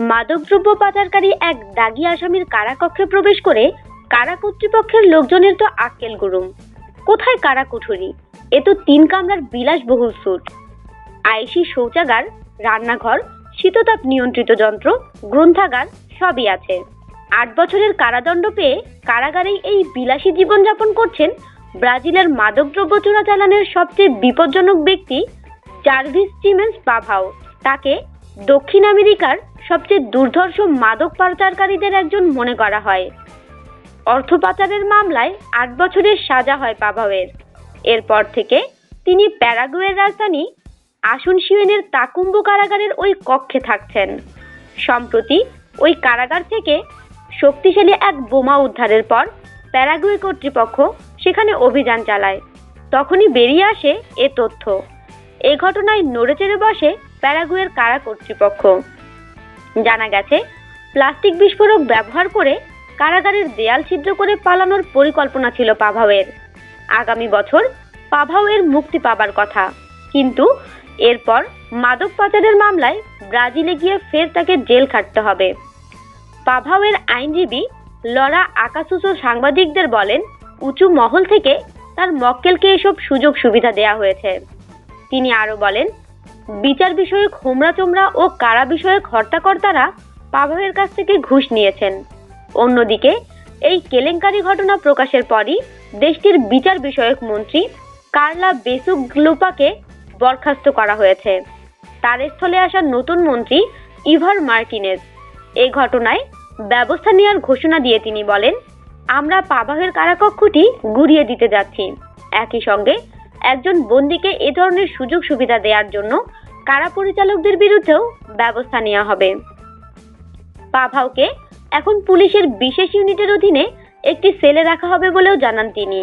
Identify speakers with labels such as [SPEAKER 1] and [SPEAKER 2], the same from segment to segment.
[SPEAKER 1] মাদকদ্রব্য পাচারকারী এক দাগি আসামির কারাকক্ষে প্রবেশ করে কারা কর্তৃপক্ষের লোকজনের তো আক্কেল গুরুম। কোথায় কারা কুঠুরি? এ তো তিন কামরার বিলাসবহুল স্যুট আইসি শৌচাগার, রান্নাঘর, শীততাপ নিয়ন্ত্রিত যন্ত্র, গ্রন্থাগার, সবই আছে। আট বছরের কারাদণ্ড পেয়ে কারাগারেই এই বিলাসী জীবনযাপন করছেন ব্রাজিলের মাদকদ্রব্য চোরাচালানের সবচেয়ে বিপজ্জনক ব্যক্তি জার্ভিস চিমেন্স পাভাও। তাকে দক্ষিণ আমেরিকার সবচেয়ে দুর্ধর্ষ মাদক পাচারকারীদের একজন মনে করা হয়। অর্থ পাচারের মামলায় আট বছরের সাজা হয় পাভাওয়ের। এরপর থেকে তিনি প্যারাগুয়ের রাজধানী আসুনশিওনের তাকুম্বু কারাগারের ওই কক্ষে থাকছেন। সম্প্রতি ওই কারাগার থেকে শক্তিশালী এক বোমা উদ্ধারের পর প্যারাগুয়ে কর্তৃপক্ষ সেখানে অভিযান চালায়। তখনই বেরিয়ে আসে এ তথ্য। এ ঘটনায় নড়েচড়ে বসে প্যারাগুয়ের কারা কর্তৃপক্ষ। জানা গেছে, প্লাস্টিক বিস্ফোরক ব্যবহার করে কারাগারের দেয়াল ছিদ্র করে পালানোর পরিকল্পনা ছিল পাভাওয়ের। আগামী বছর পাভাওয়ের মুক্তি পাবার কথা। কিন্তু এরপর মাদক পাচারের মামলায় ব্রাজিলে গিয়ে ফের তাকে জেল খাটতে হবে। পাভাওয়ের আইনজীবী লরা আকাসুসো সাংবাদিকদের বলেন, উঁচু মহল থেকে তার মক্কেলকে এসব সুযোগ সুবিধা দেয়া হয়েছে। তিনি আরও বলেন বিচার বিষয়ক হোমরা চোমরা ও কারা বিষয়ক হর্তাকর্তারা পাভাবের কাছ থেকে ঘুষ নিয়েছেন। অন্যদিকে, এই কেলেঙ্কারি ঘটনা প্রকাশের পরই দেশটির বিচার বিষয়ক মন্ত্রী কার্লা বেসুগ্লুপাকে বরখাস্ত করা হয়েছে। তার স্থলে আসা নতুন মন্ত্রী ইভার মার্টিনেজ। এই ঘটনায় ব্যবস্থা নেওয়ার ঘোষণা দিয়ে তিনি বলেন, আমরা পাবাহের কারাকক্ষটি গুড়িয়ে দিতে যাচ্ছি। একই সঙ্গে একজন বন্দীকে এ ধরনের সুযোগ সুবিধা দেওয়ার জন্য কারা পরিচালকদের বিরুদ্ধেও ব্যবস্থা নেওয়া হবে। পাভাওকে এখন পুলিশের বিশেষ ইউনিটের অধীনে একটি সেলে রাখা হবে বলেও জানান তিনি।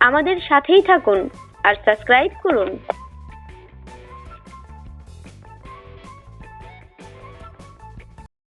[SPEAKER 1] আমাদের সাথেই থাকুন আর সাবস্ক্রাইব করুন।